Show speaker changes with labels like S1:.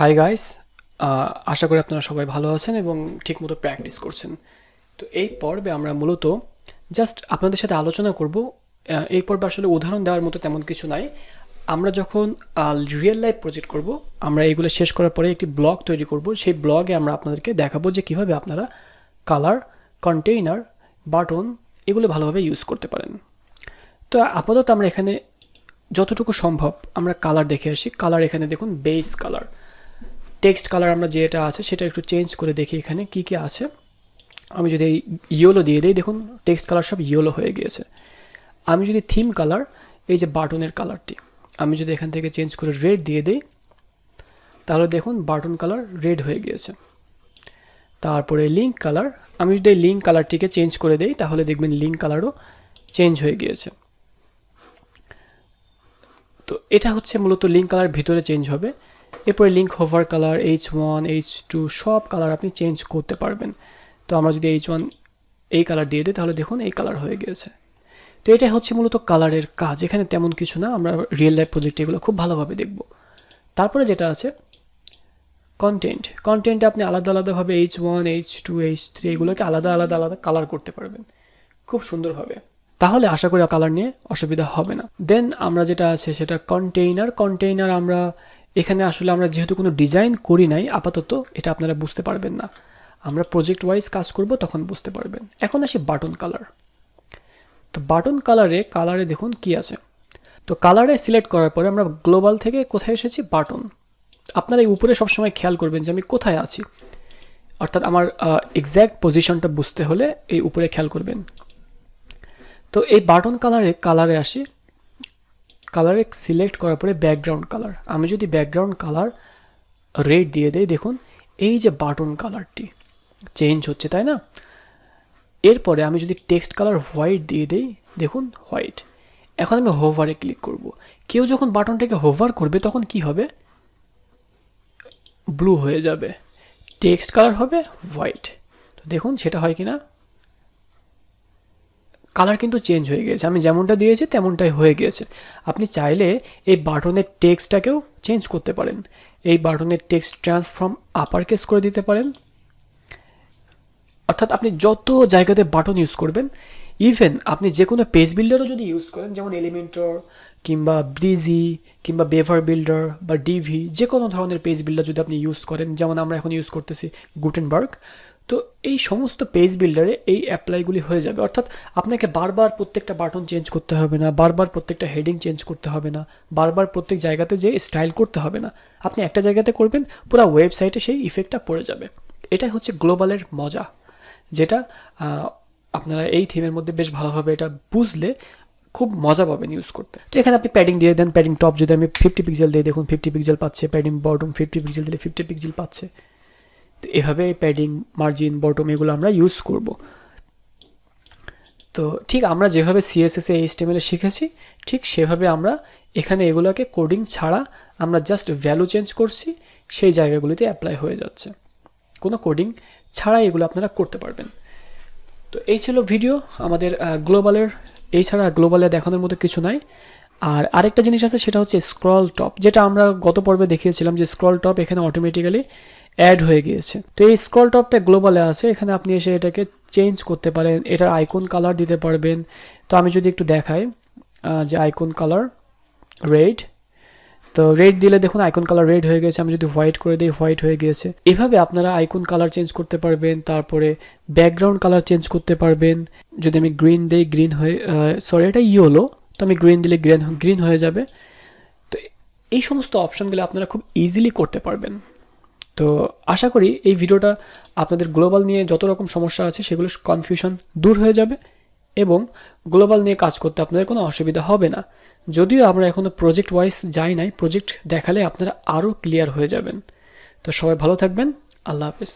S1: Hi guys আশা করি আপনারা সবাই ভালো আছেন এবং ঠিকমতো প্র্যাকটিস করছেন। তো এই পর্বে আমরা মূলত জাস্ট আপনাদের সাথে আলোচনা করব। এই পর্বে আসলে উদাহরণ দেওয়ার মতো তেমন কিছু নাই। আমরা যখন রিয়েল লাইফ প্রজেক্ট করব, আমরা এগুলো শেষ করার পরে একটি ব্লগ তৈরি করব। সেই ব্লগে আমরা আপনাদেরকে দেখাবো যে কীভাবে আপনারা কালার কন্টেইনার বাটন এগুলো ভালোভাবে ইউজ করতে পারেন। তো আপাতত আমরা এখানে যতটুকু সম্ভব আমরা কালার দেখে আসি। কালার এখানে দেখুন বেস কালার টেক্সট কালার আমরা যেটা আছে সেটা একটু চেঞ্জ করে দেখি এখানে, কি কি আছে। আমি যদি ইয়েলো দিয়ে দিই, দেখুন, টেক্সট কালার সব ইয়েলো হয়ে গিয়েছে। আমি যদি থিম কালার, এই যে বাটনের কালারটি, আমি যদি এখান থেকে চেঞ্জ করে রেড দিয়ে দিই, তাহলে দেখুন, বাটন কালার রেড হয়ে গিয়েছে। তারপরে লিঙ্ক কালার, আমি যদি এই লিঙ্ক কালারটিকে চেঞ্জ করে দেই, তাহলে দেখবেন লিঙ্ক কালারও চেঞ্জ হয়ে গিয়েছে। তো এটা হচ্ছে মূলত লিঙ্ক কালার ভিতরে চেঞ্জ হবে। এরপরে link hover colour H one H two সব কালার আপনি চেঞ্জ করতে পারবেন। তো আমরা যদি এইচ ওয়ান এই কালার দিয়ে দিই, তাহলে দেখুন এই কালার হয়ে গিয়েছে। তো এটাই হচ্ছে মূলত কালারের কাজ। এখানে তেমন কিছু না, আমরা রিয়েল লাইফ প্রজেক্ট এগুলো খুব ভালোভাবে দেখব। তারপরে যেটা আছে কন্টেন্ট কন্টেন্টে আপনি আলাদা আলাদাভাবে H one H two H three এগুলোকে আলাদা আলাদা আলাদা কালার করতে পারবেন। খুব সুন্দরভাবে। তাহলে আশা করি কালার নিয়ে অসুবিধা হবে না। দেন আমরা যেটা আছে, সেটা কন্টেইনার কন্টেইনার আমরা এখানে আসলে আমরা যেহেতু কোনো ডিজাইন করি নাই, আপাতত এটা আপনারা বুঝতে পারবেন না। আমরা প্রজেক্ট ওয়াইজ কাজ করব তখন বুঝতে পারবেন। এখন আসি বাটন কালার তো বাটন কালারে কালারে দেখুন কি আছে। তো কালারে সিলেক্ট করার পরে আমরা গ্লোবাল থেকে কোথায় এসেছি? বাটন আপনারা এই উপরে সবসময় খেয়াল করবেন যে আমি কোথায় আছি। অর্থাৎ আমার এক্স্যাক্ট পজিশনটা বুঝতে হলে এই উপরে খেয়াল করবেন। তো এই বাটন কালারে কালারে আসি। কালারে সিলেক্ট করার পরে ব্যাকগ্রাউন্ড কালার আমি যদি ব্যাকগ্রাউন্ড কালার রেড দিয়ে দেই, দেখুন, এই যে বাটন কালারটি চেঞ্জ হচ্ছে, তাই না? এরপরে আমি যদি টেক্সট কালার হোয়াইট দিয়ে দেই, দেখুন হোয়াইট এখন আমি হোভারে ক্লিক করব। কেউ যখন বাটনটাকে হোভার করবে, তখন কি হবে? ব্লু হয়ে যাবে। টেক্সট কালার হবে হোয়াইট তো দেখুন, সেটা হয় কি না কালার কিন্তু চেঞ্জ হয়ে গেছে আমি যেমনটা দিয়েছি, তেমনটাই হয়ে গিয়েছে। আপনি চাইলে এই বাটনের টেক্সটটাকেও চেঞ্জ করতে পারেন। এই বাটনের টেক্সট ট্রান্সফর্ম আপার কেস করে দিতে পারেন। অর্থাৎ আপনি যত জায়গাতে বাটন ইউজ করবেন ইভেন আপনি যে কোনো পেজ বিল্ডারও যদি ইউজ করেন, যেমন এলিমেন্টর কিংবা ব্রিজি কিংবা বেভার বিল্ডার বা ডিভি যে কোনো ধরনের পেজ বিল্ডার যদি আপনি ইউজ করেন, যেমন আমরা এখন ইউজ করতেছি গুটেনবার্গ তো এই সমস্ত পেজ বিল্ডারে এই অ্যাপ্লাইগুলি হয়ে যাবে। অর্থাৎ আপনাকে বারবার প্রত্যেকটা বাটন চেঞ্জ করতে হবে না, বারবার প্রত্যেকটা হেডিং চেঞ্জ করতে হবে না, বারবার প্রত্যেক জায়গাতে যে স্টাইল করতে হবে না। আপনি একটা জায়গাতে করবেন, পুরো ওয়েবসাইটে সেই ইফেক্টটা পড়ে যাবে। এটাই হচ্ছে গ্লোবালের মজা, যেটা আপনারা এই থিমের মধ্যে বেশ ভালোভাবে এটা বুঝলে খুব মজা পাবেন ইউজ করতে। তো এখানে আপনি প্যাডিং দিয়ে দেন প্যাডিং টপ যদি আমি ফিফটি পিক্সেল দিয়ে দেখুন ফিফটি পিক্সেল পাচ্ছে প্যাডিং বটম ফিফটি পিক্সেল দিলে ফিফটি পিক্সেল পাচ্ছে। এভাবে প্যাডিং মার্জিন বটম এগুলো আমরা ইউজ করব। তো ঠিক আমরা যেভাবে সিএসএস এইচটিএমএল শিখেছি, ঠিক সেভাবে আমরা এখানে এগুলোকে কোডিং ছাড়া আমরা জাস্ট ভ্যালু চেঞ্জ করছি, সেই জায়গাগুলিতে অ্যাপ্লাই হয়ে যাচ্ছে। কোনো কোডিং ছাড়াই এগুলো আপনারা করতে পারবেন। তো এই ছিল ভিডিও আমাদের গ্লোবালের এই ছাড়া গ্লোবালে দেখানোর মতো কিছু নাই। আর আরেকটা জিনিস আছে, সেটা হচ্ছে স্ক্রল টপ যেটা আমরা গত পর্বে দেখিয়েছিলাম যে স্ক্রল টপ এখানে অটোমেটিক্যালি অ্যাড হয়ে গিয়েছে। তো এই স্ক্রল টপটা গ্লোবালে আছে, এখানে আপনি এসে এটাকে চেঞ্জ করতে পারেন, এটার আইকন কালার দিতে পারবেন। তো আমি যদি একটু দেখাই যে আইকন কালার রেড তো রেড দিলে দেখুন আইকন কালার রেড হয়ে গেছে, আমি যদি হোয়াইট করে দিই হোয়াইট হয়ে গিয়েছে। এভাবে আপনারা আইকন কালার চেঞ্জ করতে পারবেন, তারপরে ব্যাকগ্রাউন্ড কালার চেঞ্জ করতে পারবেন। যদি আমি গ্রিন দিই গ্রিন হয়ে সরি এটা ইয়েলো তো আমি গ্রিন দিলে গ্রিন গ্রিন হয়ে যাবে। তো এই সমস্ত অপশনগুলো আপনারা খুব ইজিলি করতে পারবেন। তো আশা করি এই ভিডিওটা আপনাদের গ্লোবাল নিয়ে যত রকম সমস্যা আছে সেগুলো কনফিউশন দূর হয়ে যাবে এবং গ্লোবাল নিয়ে কাজ করতে আপনাদের কোনো অসুবিধা হবে না। যদিও আমরা এখনও প্রজেক্ট ওয়াইজ যাই নাই প্রজেক্ট দেখালে আপনারা আরও ক্লিয়ার হয়ে যাবেন। তো সবাই ভালো থাকবেন, আল্লাহ হাফেজ।